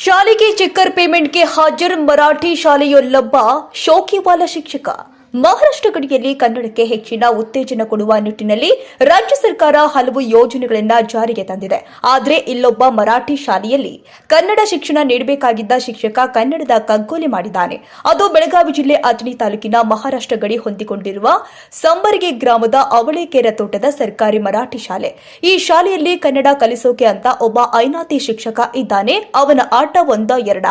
ಶಾಲೆಗೆ ಚೆಕ್ಕರ್ ಪೇಮೆಂಟ್ಗೆ ಹಾಜರ್ ಮರಾಠಿ ಶಾಲೆಯೊಲ್ಲೊಬ್ಬ ಶೋಕಿವಾಲ ಶಿಕ್ಷಕ ಮಹಾರಾಷ್ಟ್ರ ಗಡಿಯಲ್ಲಿ ಕನ್ನಡಕ್ಕೆ ಹೆಚ್ಚಿನ ಉತ್ತೇಜನ ಕೊಡುವ ನಿಟ್ಟಿನಲ್ಲಿ ರಾಜ್ಯ ಸರ್ಕಾರ ಹಲವು ಯೋಜನೆಗಳನ್ನು ಜಾರಿಗೆ ತಂದಿದೆ. ಆದರೆ ಇಲ್ಲೊಬ್ಬ ಮರಾಠಿ ಶಾಲೆಯಲ್ಲಿ ಕನ್ನಡ ಶಿಕ್ಷಣ ನೀಡಬೇಕಾಗಿದ್ದ ಶಿಕ್ಷಕ ಕನ್ನಡದ ಕಗ್ಗೊಲೆ ಮಾಡಿದ್ದಾನೆ. ಅದು ಬೆಳಗಾವಿ ಜಿಲ್ಲೆ ಅಥಣಿ ತಾಲೂಕಿನ ಮಹಾರಾಷ್ಟ್ರ ಗಡಿ ಹೊಂದಿಕೊಂಡಿರುವ ಸಂಬರ್ಗೆ ಗ್ರಾಮದ ಅವಳೇಕೆರೆ ತೋಟದ ಸರ್ಕಾರಿ ಮರಾಠಿ ಶಾಲೆ. ಈ ಶಾಲೆಯಲ್ಲಿ ಕನ್ನಡ ಕಲಿಸೋಕೆ ಅಂತ ಒಬ್ಬ ಐನಾತಿ ಶಿಕ್ಷಕ ಇದ್ದಾನೆ. ಅವನ ಆಟ ಒಂದ ಎರಡ.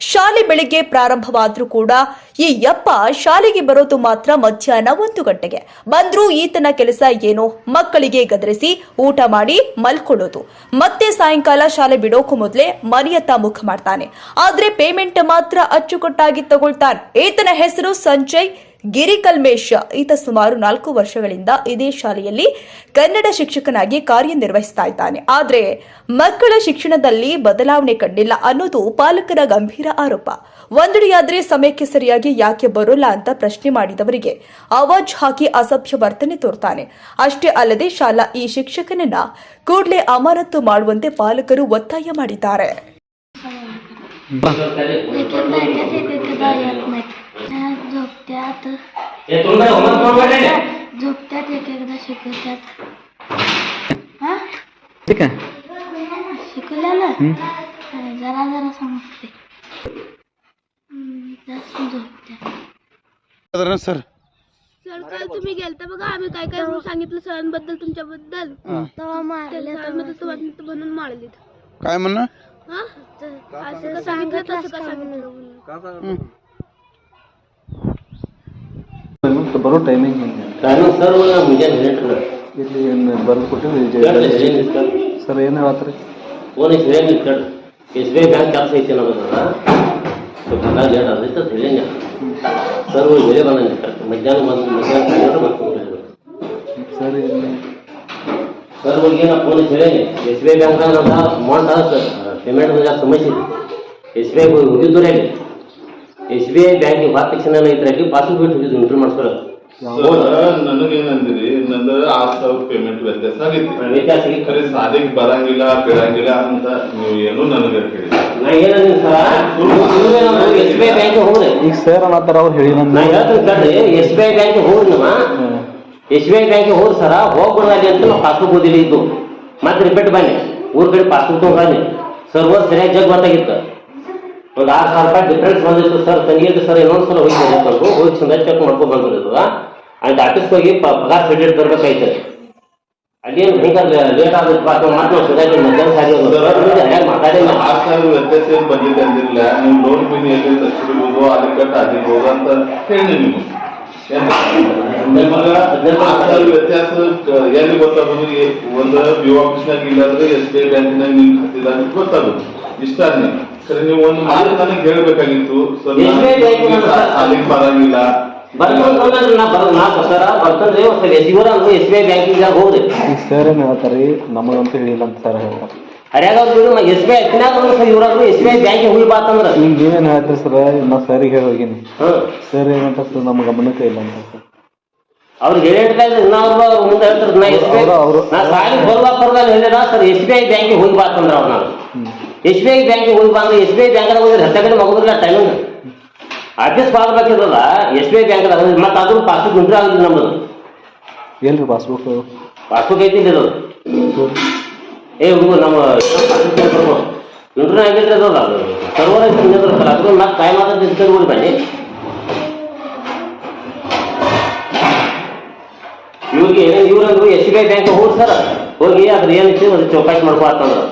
ಶಾಲೆ ಬೆಳಿಗ್ಗೆ ಪ್ರಾರಂಭವಾದ್ರೂ ಕೂಡ ಈ ಯಪ್ಪ ಶಾಲೆಗೆ ಬರೋದು ಮಾತ್ರ ಮಧ್ಯಾಹ್ನ ಒಂದು ಗಂಟೆಗೆ. ಬಂದ್ರೂ ಈತನ ಕೆಲಸ ಏನು? ಮಕ್ಕಳಿಗೆ ಗದರಿಸಿ ಊಟ ಮಾಡಿ ಮಲ್ಕೊಳ್ಳೋದು. ಮತ್ತೆ ಸಾಯಂಕಾಲ ಶಾಲೆ ಬಿಡೋಕು ಮೊದಲೇ ಮನೆಯತ್ತ ಮುಖ ಮಾಡ್ತಾನೆ. ಆದ್ರೆ ಪೇಮೆಂಟ್ ಮಾತ್ರ ಅಚ್ಚುಕಟ್ಟಾಗಿ ತಗೊಳ್ತಾನೆ. ಈತನ ಹೆಸರು ಸಂಜಯ್. ಗಿರಿಕಲ್ಮೇಶ್ ಈತ ಸುಮಾರು ನಾಲ್ಕು ವರ್ಷಗಳಿಂದ ಇದೇ ಶಾಲೆಯಲ್ಲಿ ಕನ್ನಡ ಶಿಕ್ಷಕನಾಗಿ ಕಾರ್ಯನಿರ್ವಹಿಸ್ತಾ ಇದ್ದಾನೆ. ಆದರೆ ಮಕ್ಕಳ ಶಿಕ್ಷಣದಲ್ಲಿ ಬದಲಾವಣೆ ಕಂಡಿಲ್ಲ ಅನ್ನೋದು ಪಾಲಕರ ಗಂಭೀರ ಆರೋಪ. ಒಂದೆಡೆಯಾದ್ರೆ ಸಮಯಕ್ಕೆ ಸರಿಯಾಗಿ ಯಾಕೆ ಬರೋಲ್ಲ ಅಂತ ಪ್ರಶ್ನೆ ಮಾಡಿದವರಿಗೆ ಅವಾಜ್ ಹಾಕಿ ಅಸಭ್ಯ ವರ್ತನೆ ತೋರ್ತಾನೆ. ಅಷ್ಟೇ ಅಲ್ಲದೆ ಶಾಲಾ ಈ ಶಿಕ್ಷಕನನ್ನ ಕೂಡಲೇ ಅಮಾನತು ಮಾಡುವಂತೆ ಪಾಲಕರು ಒತ್ತಾಯ ಮಾಡಿದ್ದಾರೆ. झोपत्यात. हे तुमचं होमवर्क? झोपत्यात. एक एकदा शिकवत्यात. हा? ठीक आहे. शिकवलेलं जरा जरा समजते हम्म, जास्त झोपत्यात साधारण सर. सर काल तुम्ही गेलता बघा आम्ही काय काय सांगितलं सरांबद्दल तुमच्याबद्दल. तेव्हा मारले म्हणून मारलीत. काय म्हणणं हा? असं का सांगितलं तसं का सांगितलं म्हणून. ಮತ್ತು ಬರೋ ಟೈಮಿಂಗ್ ನಾನು ಸರ್ ಮುಂಜಾನೆ ಹೇಳ್ತಾರೆ ಇಲ್ಲಿ ಏನು ಬರೆದು ಕೊಟ್ಟಿವಿ ಸರ್ ಏನು ಹೇಳತ್ರಿ? ಫೋನ್ ಐತೆ ಹೇಳಿ ಕಡ್ ಎಸ್ ಬಿ ಐ ಬ್ಯಾಂಕ್ ಕೆಲಸ ಐತಿ ನಮಗೆ ಸ್ವಲ್ಪ ಲೇಟ್ ಹೇಳಿ ಸರ್ ಬೆಲೆ ಬಂದಂಗೆ ಕರೆಕ್ಟ್ ಮಧ್ಯಾಹ್ನ ಬಂದು ಮಧ್ಯಾಹ್ನ ಸರ್ ಇಲ್ಲಿ ಸರ್ ಹೋಗಿ ನಾ ಫೋನ್ ಹೇಳಿ. ಎಸ್ ಬಿ ಐ ಬ್ಯಾಂಕ್ನಾಗ ಅಮೌಂಟ್ ಸರ್ ಪೇಮೆಂಟ್ ಸಮಸ್ಯೆ ಇದೆ. ಎಸ್ ಬಿ ಐ ಹೋಗಿದ್ದು ರೀ ಎಸ್ ಬಿ ಐ ಬ್ಯಾಂಕಿಗೆ ಹೋದ ತಕ್ಷಣ ಐತ್ರಾಗಿ ಪಾಸ್ಬುಕ್ ಬಿಟ್ಟು ಹೋಗಿದ್ದು ಎಂಟ್ರಿ ಮಾಡಿಸ್ಕೊಳ್ಳೋದು. ನನಗೇನಂದಿರಿ ನಂದು ಆರು ಸಾವಿರ ಪೇಮೆಂಟ್ ವ್ಯತ್ಯಾಸ ಆಗೈತಿ ವ್ಯತ್ಯಾಸ. ಖರೆ ಸಾಲಿಗೆ ಬರಂಗಿಲ್ಲ ಬಿಡಂಗಿಲ್ಲ ಅಂತ ನೀವು ಏನು ನನಗೆ ಹೇಳಿ ನಾ ಏನಂದಿನಿ sir S B I bank ಹೋಗ್ರಿ ಈಗ ಸರ್ ಅನ್ನತ್ತಾರ ಅವ್ರು ಹೇಳಿ ನಾ ಹೇಳ್ತೀನಿ ಕೇಳ್ರಿ ಎಸ್ ಬಿ ಐ ಬ್ಯಾಂಕ್ ಹೋಗ್ರಿ ನಮ್ಮ ಎಸ್ ಬಿ ಐ ಬ್ಯಾಂಕ್ ಹೋಗ್ರಿ ಸರ ಹೋಗ್ಬಿಡ್ದಾಗಿ ಅಂತ ನಾವು ಪಾಸ್ಬುಕ್ ಓದಿಲ್ಲ ಇದ್ದು ಮತ್ತೆ ರಿಪೀಟ್ ಬನ್ನಿ. ಊರ್ ಕಡೆ ಪಾಸ್ಬುಕ್ ತಗೊಂಡ್ ಬನ್ನಿ. ಸರ್ವರ್ ಸರಿಯಾಗಿ ಜಗ್ ಗೊತ್ತಾಗಿತ್ತು ಒಂದು ಆರು ಸಾವಿರ ರೂಪಾಯಿ ಡಿಫ್ರೆನ್ಸ್ ಬಂದಿತ್ತು ಸರ್ ತಂಗಿದ್ದು ಸರ್ ಇನ್ನೊಂದು ಸಲ ಹೋಗಿ ಬಂದು ಹೋಗಿ ಚಂದ ಚೆಕ್ ಮಾಡ್ಕೊಂಡು ಬಂದಿದ್ದು ಆ್ಯಂಡ್ ಆಫೀಸ್ಗೆ ಹೋಗಿ ಪಗಾರ ಕ್ರೆಡಿಟ್ ಬರ್ಬೇಕಾಯ್ತು ಅದೇನು ಹಿಂಗೆ ಲೇಟ್ ಆಗುತ್ತೆ ಮಾತು ಮಧ್ಯಾಹ್ನ ಸಾರಿ ಹಂಗಾಗಿ ಮಾತಾಡಿಲ್ಲ ಆರು ಸಾವಿರ ವ್ಯತ್ಯಾಸ ಏನು ಬಂದಿದೆ ಅಂದಿರಲಿಲ್ಲ ನೀವು ಲೋನ್ ಬಿನ್ ಎಲ್ಲಿ ತರಿಸಿರ್ಬೋದು ಅಲ್ಲಿ ಕಟ್ ಆಗಿರ್ಬೋದು ಅಂತ ಹೇಳಿ ನೀವು ನಿಮಗ ವ್ಯತ್ಯಾಸ ಎಲ್ಲಿ ಗೊತ್ತಾಗೋದು? ಒಂದು ಬಿ ಆಫೀಸ್ನಾಗ ಇಲ್ಲಾಂದ್ರೆ ಎಸ್ ಬಿ ಐ ಬ್ಯಾಂಕಿನಾಗ ನಿಮ್ ಅಂತ ಗೊತ್ತಾಗೋದು. ಇಷ್ಟ ನೀವು ಸರಿ ನೀವು ಒಂದು ಮಾತು ನನಗೆ ಹೇಳ್ಬೇಕಾಗಿತ್ತು ಸರ್ SBI ಬ್ಯಾಂಕಿನ ಸರ್- ಸಾಲಿಗೆ ಬರಂಗಿಲ್ಲ ಬರ್ತಂದ್ರೆ ನಾ ಬರ ನಾ ಸರ ಬರ್ತಂದ್ರೆ ಸರ್. ಎಸ್ ಇವರ ಎಸ್ ಬಿ ಐ ಬ್ಯಾಂಕಿಗೆ ಹೋಗ್ರಿ ಈಗ ಸರ್ ಏನು ಹೇಳ್ತಾರೆ? ನಮಗಂತೂ ಹೇಳಿಲ್ಲ ಅಂತ ಸರ್ ಹೇಳ್ತಾರೆ ಹರ್ಯಾಗ ಎಸ್ ಬಿ ಐ ಅಕ್ಕಿನಾಗ ಸರ್. ಇವ್ರಾದ್ರು ಎಸ್ ಬಿ ಐ ಬ್ಯಾಂಕಿಗೆ ಹೋಗಿ ಬಾತಂದ್ರ ಈಗ ನೀವೇನು ಹೇಳ್ತೀರಿ ಸರ್? ನಾ ಸರಿಗೆ ಹೇಳಿ ಹೋಗಿನಿ. ಹ್ಮ್. ಸರ್ ಏನಂತ ಸರ್? ನಮ್ಮ ಗಮನಕ್ಕೆ ಇಲ್ಲ ಅಂತ ಸರ್. ಅವ್ರಿಗೆ ಹೇಳಿದ್ರೆ ಇನ್ನ ಅವ್ರು ಮುಂದೆ ಹೇಳ್ತಾರೆ. ನಾ ಎಸ್ ಬಿ ಐ ಅವ್ರು- ಅವ್ರು- ನಾ ಸಾಲಿ ಬರುವ ಪರವಾಗಿ ಹೇಳಿದ ಸರ್ ಎಸ್ ಬಿ ಐ ಬ್ಯಾಂಕಿಗೆ ಹೋಗಿ ಬಾತಂದ್ರ ಅವ್ರು. ನಾನು ಎಸ್ ಬಿ ಐ ಬ್ಯಾಂಕಿಗೆ ಹೋಗಿ ಬಂದ್ರೆ ಎಸ್ ಬಿ ಐ ಬ್ಯಾಂಕ್ದಾಗ ಹೋಗಿದ್ರೆ ಹತ್ತ ಕಡೆ ಮಗುದಿಲ್ಲ ಟೈಮಿಂಗ್ ಅಡ್ಜಸ್ಟ್ ಮಾಡ್ಬೇಕಿರಲ್ಲ ಎಸ್ ಬಿ ಐ ಬ್ಯಾಂಕ್ದಾಗ. ಮತ್ತೆ ಅದ್ರ ಪಾಸ್ಬುಕ್ ನಿಂತ್ರ ಆಗುದಿಲ್ಲ ನಮ್ಮದು. ಏನ್ರಿ ಪಾಸ್ಬುಕ್? ಪಾಸ್ಬುಕ್ ಐತಿ ಅದು ಏ ಹುಡುಗ ನಮ್ಮ ಇಂಟ್ರೂನ್ ಆಗಿದ್ರೆ ಅದಲ್ಲ ಅದು ಸರ್ವರ್ ಐತಿ ನಿಂದಿರ್ತಾರ ಅದ್ರ ಮತ್ತೆ ಟೈಮ್ ಆದ ತಿಳ್ಕೊಂಡು ಬನ್ನಿ. ಇವ್ರಿಗೆ ಇವ್ರಂದ್ರು ಎಸ್ ಬಿ ಐ ಬ್ಯಾಂಕ್ ಹೋಗಿ ಸರ್. ಹೋಗಿ ಅದ್ರ ಏನು ಅದು ಚೌಕಾಸಿ ಮಾಡ್ಕೋ ಅಂತಂದ್ರು